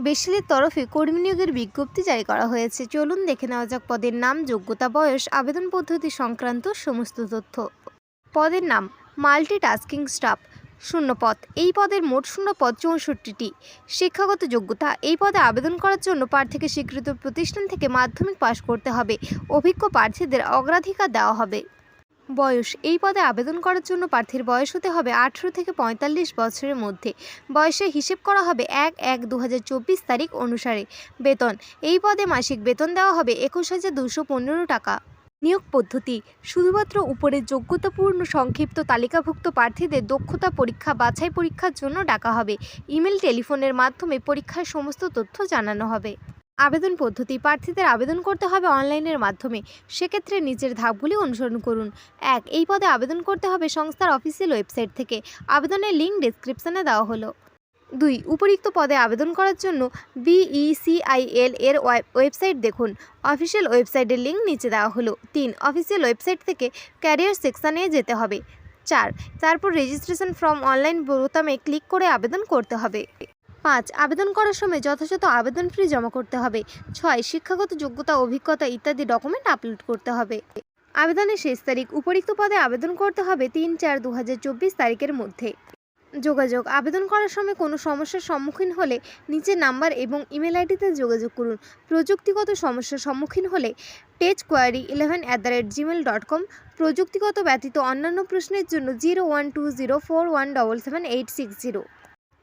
বেশিলের তরফে কর্মী নিয়োগের বিজ্ঞপ্তি জারি করা হয়েছে। চলুন দেখে নেওয়া যাক পদের নাম, যোগ্যতা, বয়স, আবেদন পদ্ধতি সংক্রান্ত সমস্ত তথ্য। পদের নাম মাল্টি টাস্কিং স্টাফ। শূন্য পদ, এই পদের মোট শূন্য পদ চৌষট্টিটি। শিক্ষাগত যোগ্যতা, এই পদে আবেদন করার জন্য প্রার্থীকে স্বীকৃত প্রতিষ্ঠান থেকে মাধ্যমিক পাশ করতে হবে। অভিজ্ঞ প্রার্থীদের অগ্রাধিকার দেওয়া হবে। বয়স। এই পদে আবেদন করার জন্য প্রার্থীর বয়স হতে হবে আঠেরো থেকে পঁয়তাল্লিশ বছরের মধ্যে। বয়সের হিসেব করা হবে এক এক দু তারিখ অনুসারে। বেতন। এই পদে মাসিক বেতন দেওয়া হবে একুশ হাজার দুশো পনেরো টাকা। নিয়োগ পদ্ধতি। শুধুমাত্র উপরের যোগ্যতাপূর্ণ সংক্ষিপ্ত তালিকাভুক্ত প্রার্থীদের দক্ষতা পরীক্ষা, বাছাই পরীক্ষার জন্য ডাকা হবে। ইমেল, টেলিফোনের মাধ্যমে পরীক্ষার সমস্ত তথ্য জানানো হবে। আবেদন পদ্ধতি। প্রার্থীদের আবেদন করতে হবে অনলাইনের মাধ্যমে। সেক্ষেত্রে নিচের ধাপগুলি অনুসরণ করুন। এক, এই পদে আবেদন করতে হবে সংস্থার অফিসিয়াল ওয়েবসাইট থেকে। আবেদনের লিঙ্ক ডেসক্রিপশনে দেওয়া হলো। দুই, উপরিক্ত পদে আবেদন করার জন্য বিইসিআইএল এর ওয়েব- ওয়েবসাইট দেখুন। অফিসিয়াল ওয়েবসাইটের লিঙ্ক নিচে দেওয়া হলো। তিন, অফিসিয়াল ওয়েবসাইট থেকে ক্যারিয়ার সেকশানে যেতে হবে। চার, তারপর রেজিস্ট্রেশন ফর্ম অনলাইন বোতামে ক্লিক করে আবেদন করতে হবে। পাঁচ, আবেদন করার সময় যথাযথ আবেদন ফি জমা করতে হবে। ছয়, শিক্ষাগত যোগ্যতা, অভিজ্ঞতা ইত্যাদি ডকুমেন্ট আপলোড করতে হবে। আবেদনের শেষ তারিখ, উপরিক্ত পদে আবেদন করতে হবে তিন চার দু তারিখের মধ্যে। যোগাযোগ, আবেদন করার সময় কোনো সমস্যার সম্মুখীন হলে নিচের নাম্বার এবং ইমেল আইডিতে যোগাযোগ করুন। প্রযুক্তিগত সমস্যার সম্মুখীন হলে tech query eleven at the rate gmail dot com. প্রযুক্তিগত ব্যতীত অন্যান্য প্রশ্নের জন্য zero one two zero four one double seven eight six zero.